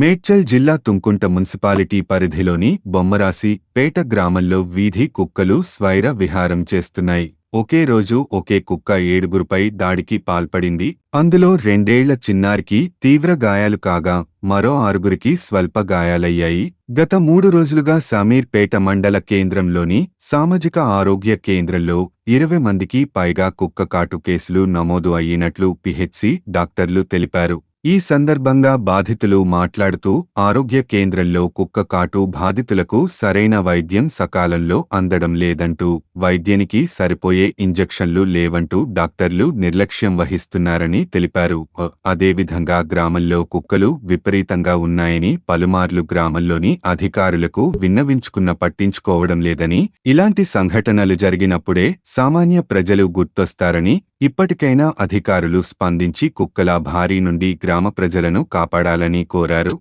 మేడ్చల్ జిల్లా తుంకుంట మున్సిపాలిటీ పరిధిలోని బొమ్మరాసి పేట గ్రామంలో వీధి కుక్కలు స్వైర విహారం చేస్తున్నాయి. ఒకే రోజు ఒకే కుక్క ఏడుగురుపై దాడికి పాల్పడింది. అందులో రెండేళ్ళ చిన్నారికి తీవ్ర గాయాలు కాగా మరో ఆరుగురికి స్వల్ప గాయాలయ్యాయి. గత మూడు రోజులుగా సమీర్పేట మండల కేంద్రంలోని సామాజిక ఆరోగ్య కేంద్రంలో ఇరవై మందికి పైగా కుక్క కాటు కేసులు నమోదు అయ్యినట్లు పిహెచ్సి డాక్టర్లు తెలిపారు. ఈ సందర్భంగా బాధితులు మాట్లాడుతూ ఆరోగ్య కేంద్రంలో కుక్క కాటు బాధితులకు సరైన వైద్యం సకాలంలో అందడం లేదంటూ వైద్యానికి సరిపోయే ఇంజెక్షన్లు లేవంటూ డాక్టర్లు నిర్లక్ష్యం వహిస్తున్నారని తెలిపారు. అదేవిధంగా గ్రామంలో కుక్కలు విపరీతంగా ఉన్నాయని పలుమార్లు గ్రామంలోని అధికారులకు విన్నవించుకున్న పట్టించుకోవడం లేదని ఇలాంటి సంఘటనలు జరిగినప్పుడే సామాన్య ప్రజలు గుర్తొస్తారని ఇప్పటికైనా అధికారులు స్పందించి కుక్కల భారీ నుండి గ్రామ ప్రజలను కాపాడాలని కోరారు.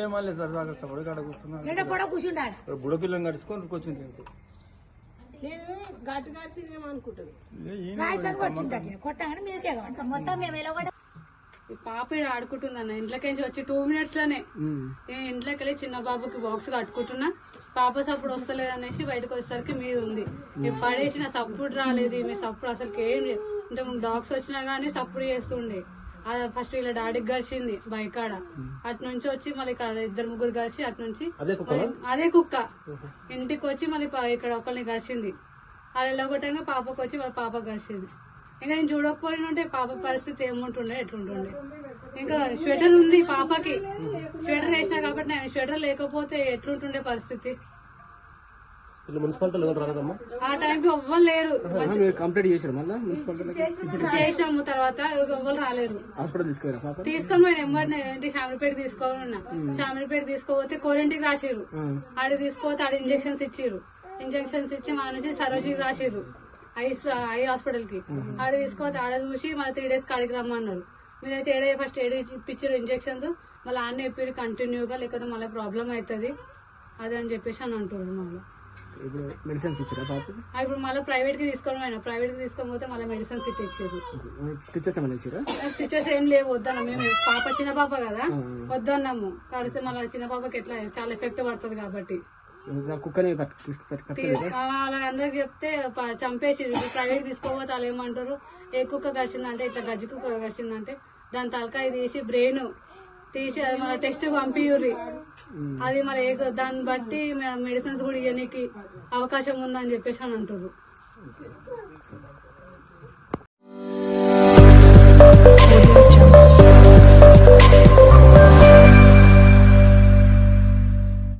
ఏమల్లే సార్ కష్టపడి కాడ కడుచుకొని కూర్చుంది నేను అనుకుంటాను. మొత్తం మేము పాప ఈడ ఆడుకుంటుందన్న. ఇంట్లోకి వచ్చి టూ మినిట్స్లోనే. నేను ఇంట్లోకి వెళ్ళి చిన్న బాబుకి బాక్స్ కట్టుకుంటున్నా. పాప సప్పుడు వస్తలేదు అనేసి బయటకు వచ్చేసరికి మీద ఉంది. నేను పడేసిన సప్పుడు రాలేదు మీ సప్పుడు అసలు ఏం లేదు. అంటే డాగ్స్ వచ్చినా గానీ సప్పుడు చేస్తుండే. అది ఫస్ట్ ఇలా డాడీకి గడిచింది బైక్ ఆడ అటు నుంచి వచ్చి మళ్ళీ ఇక్కడ ఇద్దరు ముగ్గురు గడిచి అటు నుంచి అదే కుక్క? ఇంటికి వచ్చి మళ్ళీ ఇక్కడ ఒకరిని గడిచింది అది వెళ్ళగొట్టంగా పాపకు వచ్చి వాళ్ళ పాప గడిచింది ఇంకా నేను చూడకపోయిన ఉంటే పాప పరిస్థితి ఏముంటుండే ఎట్లుంటుండే. ఇంకా స్వెటర్ ఉంది పాపకి. స్వెటర్ వేసినా కాబట్టి నేను స్వెటర్ లేకపోతే ఎట్లుంటుండే పరిస్థితి. ఆ టైంకి ఎవ్వరు లేరు. కంప్లీట్ చేసినాము తర్వాత ఎవ్వరు రాలేరు. తీసుకొని పోయిన ఎంబడిని ఏంటి శామిరిపేట తీసుకోవాలి ఉన్నా. శామిరిపేట తీసుకోపోతే కోరింటికి రాసిర్రు. ఆడ తీసుకోపోతే ఆడ ఇంజెక్షన్స్ ఇచ్చిర్రు. ఇంజెక్షన్స్ ఇచ్చి మా నుంచి సరోజికి రాసిర్రు. ఐ ఐ హాస్పిటల్కి ఆడ తీసుకోపోతే ఆడ చూసి మళ్ళీ త్రీ డేస్ కాడికి రమ్మన్నారు మీరైతే ఏడే ఫస్ట్ ఏడు ఇప్పించారు ఇంజెక్షన్స్ మళ్ళీ ఆడనే ఇప్పిరు కంటిన్యూగా లేకపోతే మళ్ళీ ప్రాబ్లం అవుతుంది అదే అని చెప్పేసి అని అంటున్నారు మళ్ళీ. ఇప్పుడు మెడిసిన్స్ ఇచ్చారా పాపకి? ఆ ఇప్పుడు మళ్ళీ ప్రైవేట్కి తీసుకొని పోయినా. ప్రైవేట్కి తీసుకొని పోతే మళ్ళీ మెడిసిన్స్ ఇట్ ఇచ్చారు టీచర్స్ ఏమైనా ఇచ్చారా? స్టిచెస్ ఏం లేవు వద్దన్న. మేము పాప చిన్న పాప కదా. వద్దన్నాము. కలిసి మళ్ళీ చిన్న పాపకి ఎట్లా చాలా ఎఫెక్ట్ పడుతుంది కాబట్టి. కుక్కని? వాళ్ళందరికి చెప్తే చంపేసి ప్రైవేట్ తీసుకోపోతే వాళ్ళు ఏమంటారు? ఏ కుక్క కరిచిందంటే ఇట్లా గజ్జి కుక్క కరిచిందంటే దాని తలకాయ తీసి బ్రెయిన్ తీసి అది మన టెస్ట్ పంపియుర్రి అది మరి ఏ- దాన్ని బట్టి మెడిసిన్స్ కూడా ఇవ్వడానికి అవకాశం ఉందని చెప్పేసి అని అంటారు